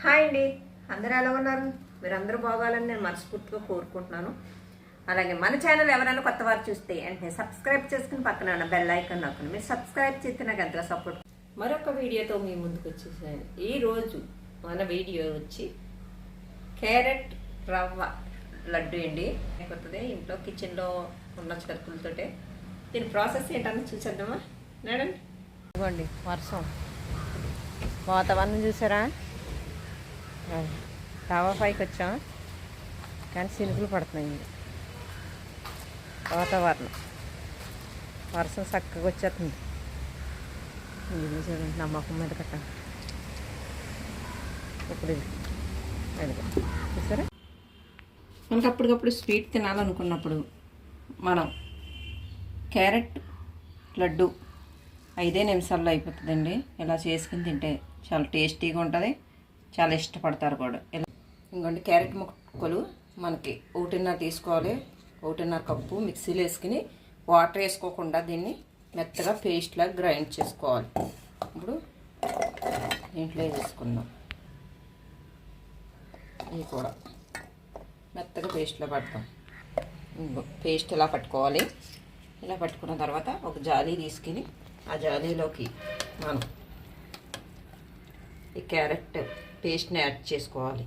Hi అండి. అందరూ ఎలా ఉన్నారు? మీరు అందరూ బాగోవాలని నేను మనస్ఫూర్తిగా కోరుకుంటున్నాను. అలాగే మన ఛానల్ ఎవరైనా కొత్త వారు చూస్తే వెంటనే సబ్స్క్రైబ్ చేసుకుని పక్కన ఉన్న బెల్ ఐకాన్ నొక్కండి మీరు సబ్స్క్రైబ్ చేస్తే నాకు ఎంతగా సపోర్ట్. మరొక వీడియోతో మీ ముందుకు వచ్చేసాను. ఈ రోజు మన వీడియో వచ్చి క్యారెట్ రవ్వ లడ్డు అండి. అయిపోతుంది ఇంట్లో కిచెన్లో ఉన్న సరుకులతోటే. దీని ప్రాసెస్ ఏంటని చూసేద్దామా? నేడండి ఇదిగోండి వర్షం. వాతావరణం చూసారా? తావా పైకి వచ్చాం. కానీ చినుకులు పడుతున్నాయి వాతావరణం. వర్షం చక్కగా వచ్చేస్తుంది. ఇది చూడండి నమ్మకం మీద కట్ట ఇప్పుడు ఇది. చూసారా? అప్పటికప్పుడు స్వీట్ తినాలనుకున్నప్పుడు మనం క్యారెట్ లడ్డు ఐదే నిమిషాల్లో అయిపోతుందండి. ఇలా చేసుకుని తింటే చాలా టేస్టీగా ఉంటుంది. చాలా ఇష్టపడతారు కూడా. ఇలా ఇంకోండి క్యారెట్ ముక్కలు మనకి ఒకటిన్నర తీసుకోవాలి. ఒకటిన్నర కప్పు మిక్సీలో వేసుకుని వాటర్ వేసుకోకుండా దీన్ని మెత్తగా పేస్ట్లా గ్రైండ్ చేసుకోవాలి. ఇప్పుడు దీంట్లో వేసుకుందాం. ఇవి కూడా మెత్తగా పేస్ట్లో పడతాం. పేస్ట్ ఇలా పట్టుకోవాలి? ఇలా పట్టుకున్న తర్వాత ఒక జాలీ తీసుకుని ఆ జాలీలోకి మనం ఈ క్యారెట్ పేస్ట్ని యాడ్ చేసుకోవాలి.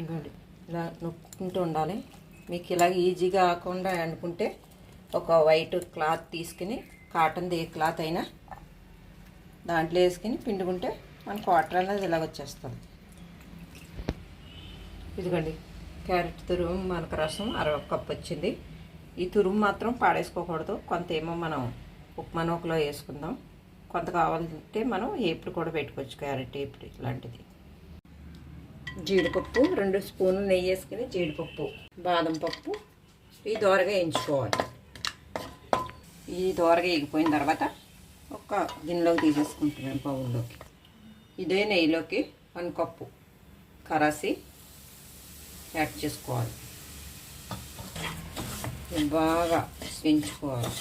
ఇంకోండి ఇలా నొక్కుంటూ ఉండాలి. మీకు ఇలా ఈజీగా కాకుండా అనుకుంటే ఒక వైట్ క్లాత్ తీసుకుని కాటన్ది ఏ క్లాత్ అయినా దాంట్లో వేసుకుని పిండుకుంటే మనకు వాటర్ అనేది ఇలాగ వచ్చేస్తుంది. ఇదిగోండి క్యారెట్ తురుము మనకు రసం అరవై కప్పు వచ్చింది. ఈ తురుము మాత్రం పాడేసుకోకూడదు. కొంత ఏమో మనం ఉప్మా నూకలో వేసుకుందాం. కొంత కావాలంటే మనం ఏపుడు కూడా పెట్టుకోవచ్చు క్యారెట్ ఏపుడు ఇలాంటిది జీడిపప్పు రెండు స్పూన్లు నెయ్యి వేసుకుని జీడిపప్పు బాదం పప్పు ఈ దోరగా వేయించుకోవాలి. ఈ దోరగా ఎగిపోయిన తర్వాత ఒక గిన్నెలోకి తీసేసుకుంటున్నాను బౌల్లోకి. ఇదే నెయ్యిలోకి వన్ కప్పు కరాసి యాడ్ చేసుకోవాలి. బాగా వేయించుకోవాలి.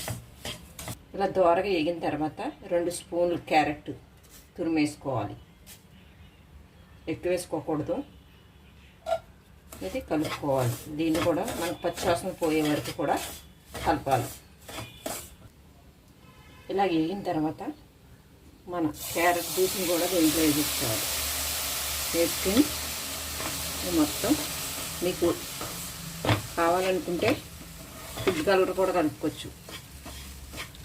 ఇలా దోరగా వేగిన తర్వాత రెండు స్పూన్లు క్యారెట్ తురిమేసుకోవాలి. ఎక్కువ వేసుకోకూడదు. ఇది కలుపుకోవాలి. దీన్ని కూడా మనకు పచ్చివాసన పోయే వరకు కూడా కలపాలి. ఇలా వేగిన తర్వాత మన క్యారెట్ జ్యూస్ని కూడా దీంట్లో వేసుకోవాలి. వేసుకుని మొత్తం మీకు కావాలనుకుంటే ఫుడ్ కలర్ కూడా కలుపుకోవచ్చు.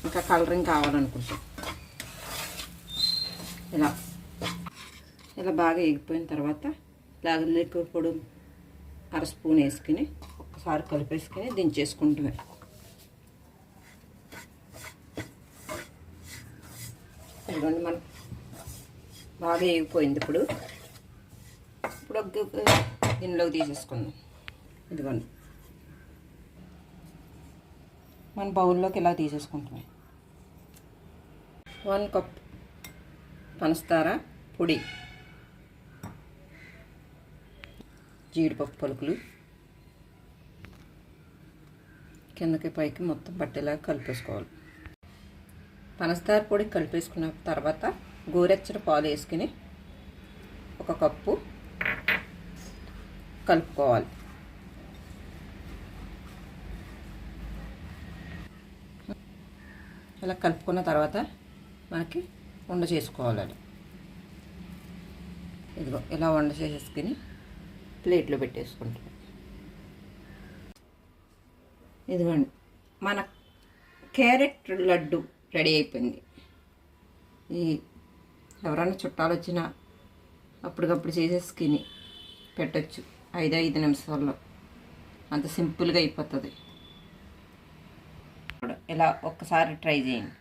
ఇంకా కలరింగ్ కావాలనుకుంటే ఇలా. ఇలా బాగా ఎగిపోయిన తర్వాత ఇలాగ లిక్విడ్ పొడి అర స్పూన్ వేసుకుని ఒక్కసారి కలిపేసుకుని దించేసుకుంటున్నాం. ఇదిగోండి మనం బాగా ఎగిపోయింది ఇప్పుడు. ఇప్పుడు ఒక గిన్నెలోకి తీసేసుకుందాం. ఇదిగోండి. మన బౌల్లోకి ఇలా తీసేసుకుంటున్నాం. వన్ కప్ పంచదార పొడి జీడిపప్పు పలుకులు కిందకి పైకి మొత్తం పట్టేలాగా కలిపేసుకోవాలి. పనసదార పొడి కలిపేసుకున్న తర్వాత గోరెచ్చని పాలు వేసుకుని ఒక కప్పు కలుపుకోవాలి. అలా కలుపుకున్న తర్వాత మనకి వండ చేసుకోవాలి ఇదిగో ఇలా వండ చేసేసుకుని ప్లేట్లో పెట్టేసుకుంటాం. ఇదిగోండి మన క్యారెట్ లడ్డు రెడీ అయిపోయింది. ఈ ఎవరైనా చుట్టాలు వచ్చినా అప్పటికప్పుడు చేసేసుకుని పెట్టచ్చు. ఐదు ఐదు నిమిషాల్లో. అంత సింపుల్గా అయిపోతుంది. ఇలా ఒక్కసారి ట్రై చేయండి.